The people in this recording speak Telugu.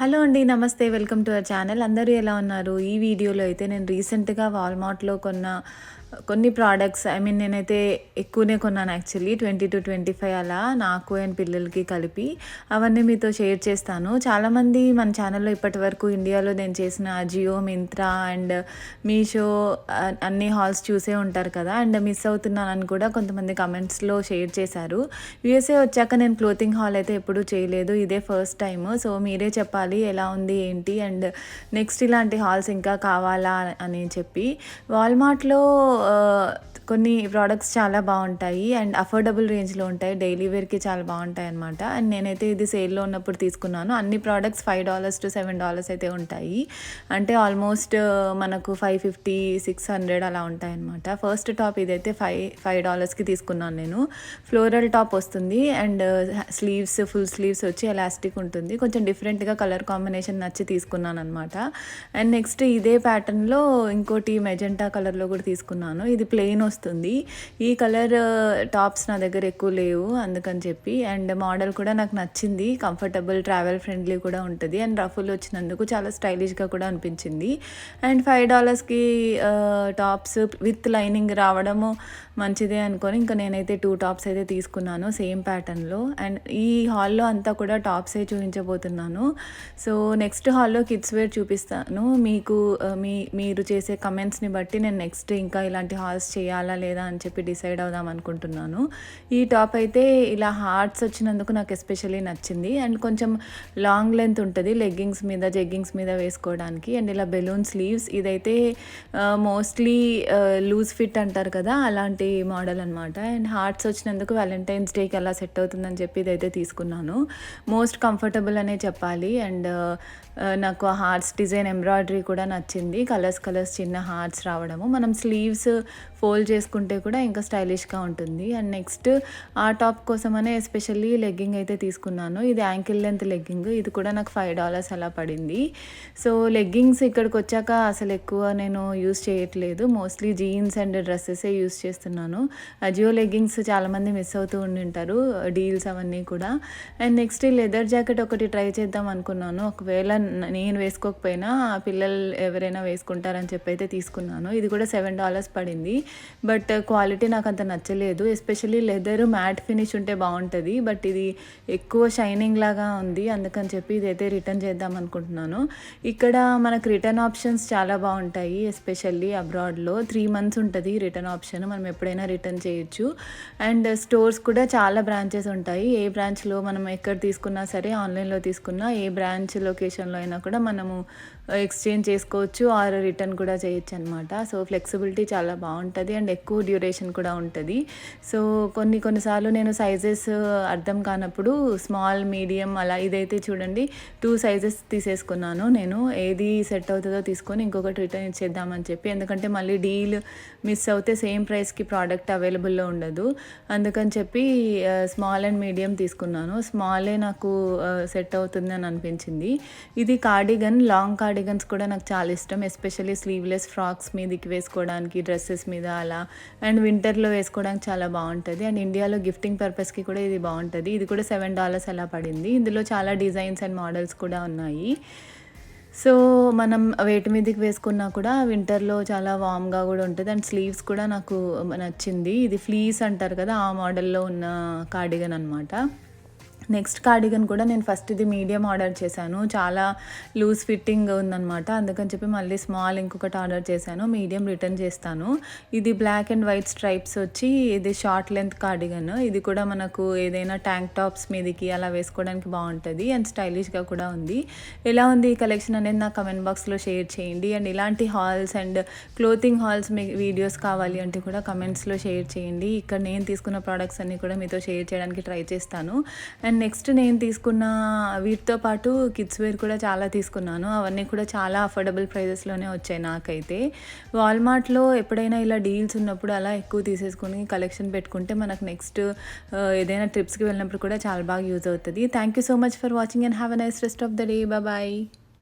హలో అండి నమస్తే. Welcome to our channel. అందరూ ఎలా ఉన్నారు? ఈ వీడియోలో అయితే నేను రీసెంట్గా వాల్మార్ట్లో కొన్న కొన్ని ప్రోడక్ట్స్ ఐ మీన్ నేనైతే ఎక్కువనే కొన్నాను actually twenty two twenty five అలా నాకు అండ్ పిల్లలకి కలిపి అవన్నీ మీతో షేర్ చేస్తాను. చాలామంది మన ఛానల్లో ఇప్పటి వరకు ఇండియాలో నేను చేసిన జియో మింత్రా అండ్ మీషో అన్ని హాల్స్ చూసే ఉంటారు కదా అండ్ మిస్ అవుతున్నానని కూడా కొంతమంది కమెంట్స్లో షేర్ చేశారు. యూఎస్ఏ వచ్చాక నేను క్లోతింగ్ హాల్ అయితే ఎప్పుడూ చేయలేదు ఇదే ఫస్ట్ టైం సో మీరే చెప్పాలి ఎలా ఉంది ఏంటి అండ్ నెక్స్ట్ ఇలాంటి హాల్స్ ఇంకా కావాలా అని చెప్పి. వాల్మార్ట్లో 呃 కొన్ని ప్రోడక్ట్స్ చాలా బాగుంటాయి. అండ్ అఫోర్డబుల్ రేంజ్లో ఉంటాయి. డైలీ వేర్కి చాలా బాగుంటాయి అనమాట అండ్ నేనైతే ఇది సేల్లో ఉన్నప్పుడు తీసుకున్నాను. అన్ని products five dollars to seven dollars అయితే ఉంటాయి. అంటే ఆల్మోస్ట్ uh, మనకు ఫైవ్ ఫిఫ్టీ సిక్స్ హండ్రెడ్ అలా ఉంటాయి అనమాట ఫస్ట్ టాప్ ఇదైతే ఫైవ్ ఫైవ్ డాలర్స్కి తీసుకున్నాను నేను. ఫ్లోరల్ టాప్ వస్తుంది. అండ్ స్లీవ్స్ ఫుల్ స్లీవ్స్ వచ్చి ఎలాస్టిక్ ఉంటుంది. కొంచెం డిఫరెంట్గా కలర్ కాంబినేషన్ నచ్చి తీసుకున్నాను అనమాట అండ్ నెక్స్ట్ ఇదే ప్యాటర్న్లో ఇంకోటి మెజెంటా కలర్లో కూడా తీసుకున్నాను. ఇది ప్లెయిన్ వస్తుంది. ఈ కలర్ టాప్స్ నా దగ్గర ఎక్కువ లేవు అందుకని చెప్పి. అండ్ మోడల్ కూడా నాకు నచ్చింది. కంఫర్టబుల్ ట్రావెల్ ఫ్రెండ్లీ కూడా ఉంటుంది. అండ్ రఫుల్ వచ్చినందుకు చాలా స్టైలిష్గా కూడా అనిపించింది. అండ్ ఫైవ్ డాలర్స్కి టాప్స్ విత్ లైనింగ్ రావడము మంచిదే అనుకొని ఇంకా నేనైతే టూ టాప్స్ అయితే తీసుకున్నాను సేమ్ ప్యాటర్న్లో అండ్ ఈ హాల్లో అంతా కూడా టాప్సే చూపించబోతున్నాను. సో నెక్స్ట్ హాల్లో కిడ్స్ వేర్ చూపిస్తాను. మీకు మీ మీరు చేసే కమెంట్స్ని బట్టి నేను నెక్స్ట్ ఇంకా ఇలాంటి హాల్స్ చేయాలా లేదా అని చెప్పి డిసైడ్ అవుదాం అనుకుంటున్నాను. ఈ టాప్ అయితే ఇలా హార్ట్స్ వచ్చినందుకు నాకు ఎస్పెషల్లీ నచ్చింది. అండ్ కొంచెం లాంగ్ లెంత్ ఉంటుంది లెగ్గింగ్స్ మీద జెగ్గింగ్స్ మీద వేసుకోవడానికి. అండ్ ఇలా బెలూన్ స్లీవ్స్ ఇదైతే మోస్ట్లీ లూజ్ ఫిట్ అంటారు కదా అలాంటి మోడల్ అనమాట అండ్ హార్ట్స్ వచ్చినందుకు వ్యాలంటైన్స్ డేకి ఎలా సెట్ అవుతుందని చెప్పి ఇదైతే తీసుకున్నాను. మోస్ట్ కంఫర్టబుల్ అనే చెప్పాలి. అండ్ నాకు ఆ హార్ట్స్ డిజైన్ ఎంబ్రాయిడరీ కూడా నచ్చింది. కలర్స్ కలర్స్ చిన్న హార్ట్స్ రావడము. మనం స్లీవ్స్ ఫోల్డ్ చేసి చేసుకుంటే కూడా ఇంకా స్టైలిష్గా ఉంటుంది. అండ్ నెక్స్ట్ ఆ టాప్ కోసమనే ఎస్పెషల్లీ లెగ్గింగ్ అయితే తీసుకున్నాను. ఇది యాంకిల్ లెంత్ లెగ్గింగ్. ఇది కూడా నాకు ఫైవ్ డాలర్స్ అలా పడింది. సో లెగ్గింగ్స్ ఇక్కడికి వచ్చాక అసలు ఎక్కువ నేను యూస్ చేయట్లేదు. మోస్ట్లీ జీన్స్ అండ్ డ్రెస్సెసే యూస్ చేస్తున్నాను. అజియో లెగ్గింగ్స్ చాలామంది మిస్ అవుతూ ఉండింటారు డీల్స్ అవన్నీ కూడా. అండ్ నెక్స్ట్ లెదర్ జాకెట్ ఒకటి ట్రై చేద్దాం అనుకున్నాను. ఒకవేళ నేను వేసుకోకపోయినా పిల్లలు ఎవరైనా వేసుకుంటారని చెప్పి అయితే తీసుకున్నాను. ఇది కూడా సెవెన్ డాలర్స్ పడింది. బట్ క్వాలిటీ నాకు అంత నచ్చలేదు. ఎస్పెషల్లీ లెదర్ మ్యాట్ ఫినిష్ ఉంటే బాగుంటుంది. బట్ ఇది ఎక్కువ షైనింగ్ లాగా ఉంది. అందుకని చెప్పి ఇదైతే రిటర్న్ చేద్దాం అనుకుంటున్నాను. ఇక్కడ మనకు రిటర్న్ ఆప్షన్స్ చాలా బాగుంటాయి. ఎస్పెషల్లీ అబ్రాడ్లో త్రీ మంత్స్ ఉంటుంది రిటర్న్ ఆప్షన్. మనం ఎప్పుడైనా రిటర్న్ చేయొచ్చు. అండ్ స్టోర్స్ కూడా చాలా బ్రాంచెస్ ఉంటాయి. ఏ బ్రాంచ్లో మనం ఎక్కడ తీసుకున్నా సరే ఆన్లైన్లో తీసుకున్నా ఏ బ్రాంచ్ లొకేషన్లో అయినా కూడా మనము ఎక్స్చేంజ్ చేసుకోవచ్చు. ఆర్ రిటర్న్ కూడా చేయొచ్చు అనమాట సో ఫ్లెక్సిబిలిటీ చాలా బాగుంటుంది. అండ్ అండ్ ఎక్కువ డ్యూరేషన్ కూడా ఉంటుంది. సో కొన్ని కొన్నిసార్లు నేను సైజెస్ అర్థం కానప్పుడు స్మాల్ మీడియం అలా ఇదైతే చూడండి టూ సైజెస్ తీసేసుకున్నాను నేను. ఏది సెట్ అవుతుందో తీసుకొని ఇంకొకటి రిటర్న్ ఇచ్చేద్దామని చెప్పి. ఎందుకంటే మళ్ళీ డీల్ మిస్ అవుతే సేమ్ ప్రైస్కి ప్రోడక్ట్ అవైలబుల్లో ఉండదు. అందుకని చెప్పి స్మాల్ అండ్ మీడియం తీసుకున్నాను. స్మాలే నాకు సెట్ అవుతుంది అని అనిపించింది. ఇది కార్డిగన్ లాంగ్ కార్డిగన్స్ కూడా నాకు చాలా ఇష్టం. ఎస్పెషల్లీ స్లీవ్లెస్ ఫ్రాక్స్ మీదకి వేసుకోవడానికి డ్రెస్సెస్ మీద అలా. అండ్ వింటర్లో వేసుకోవడానికి చాలా బాగుంటుంది. అండ్ ఇండియాలో గిఫ్టింగ్ పర్పస్కి కూడా ఇది బాగుంటుంది. ఇది కూడా సెవెన్ డాలర్స్ అలా పడింది. ఇందులో చాలా డిజైన్స్ అండ్ మోడల్స్ కూడా ఉన్నాయి. సో మనం వేటి మీదకి వేసుకున్నా కూడా వింటర్లో చాలా వామ్గా కూడా ఉంటుంది. అండ్ స్లీవ్స్ కూడా నాకు నచ్చింది. ఇది ఫ్లీస్ అంటారు కదా ఆ మోడల్లో ఉన్న కార్డిగన్ అనమాట నెక్స్ట్ కార్డిగన్ కూడా నేను ఫస్ట్ ఇది మీడియం ఆర్డర్ చేశాను. చాలా లూజ్ ఫిట్టింగ్ ఉందనమాట అందుకని చెప్పి మళ్ళీ స్మాల్ ఇంకొకటి ఆర్డర్ చేశాను. మీడియం రిటర్న్ చేస్తాను. ఇది బ్లాక్ అండ్ వైట్ స్ట్రైప్స్ వచ్చి ఇది షార్ట్ లెంత్ కార్డిగన్. ఇది కూడా మనకు ఏదైనా ట్యాంక్ టాప్స్ మీదకి అలా వేసుకోవడానికి బాగుంటుంది అండ్ స్టైలిష్గా కూడా ఉంది. ఎలా ఉంది ఈ కలెక్షన్ అనేది నా కమెంట్ బాక్స్లో షేర్ చేయండి. అండ్ ఇలాంటి హాల్స్ అండ్ క్లోతింగ్ హాల్స్ మీ వీడియోస్ కావాలి అంటే కూడా కమెంట్స్లో షేర్ చేయండి. ఇక్కడ నేను తీసుకున్న ప్రోడక్ట్స్ అన్నీ కూడా మీతో షేర్ చేయడానికి ట్రై చేస్తాను. అండ్ నెక్స్ట్ నేను తీసుకున్న వీటితో పాటు కిడ్స్ వేర్ కూడా చాలా తీసుకున్నాను. అవన్నీ కూడా చాలా అఫోర్డబుల్ ప్రైజెస్లోనే వచ్చాయి నాకైతే. వాల్మార్ట్లో ఎప్పుడైనా ఇలా డీల్స్ ఉన్నప్పుడు అలా ఎక్కువ తీసేసుకుని కలెక్షన్ పెట్టుకుంటే మనకు నెక్స్ట్ ఏదైనా ట్రిప్స్కి వెళ్ళినప్పుడు కూడా చాలా బాగా యూజ్ అవుతుంది. Thank you so much for watching and have a nice rest of the day bye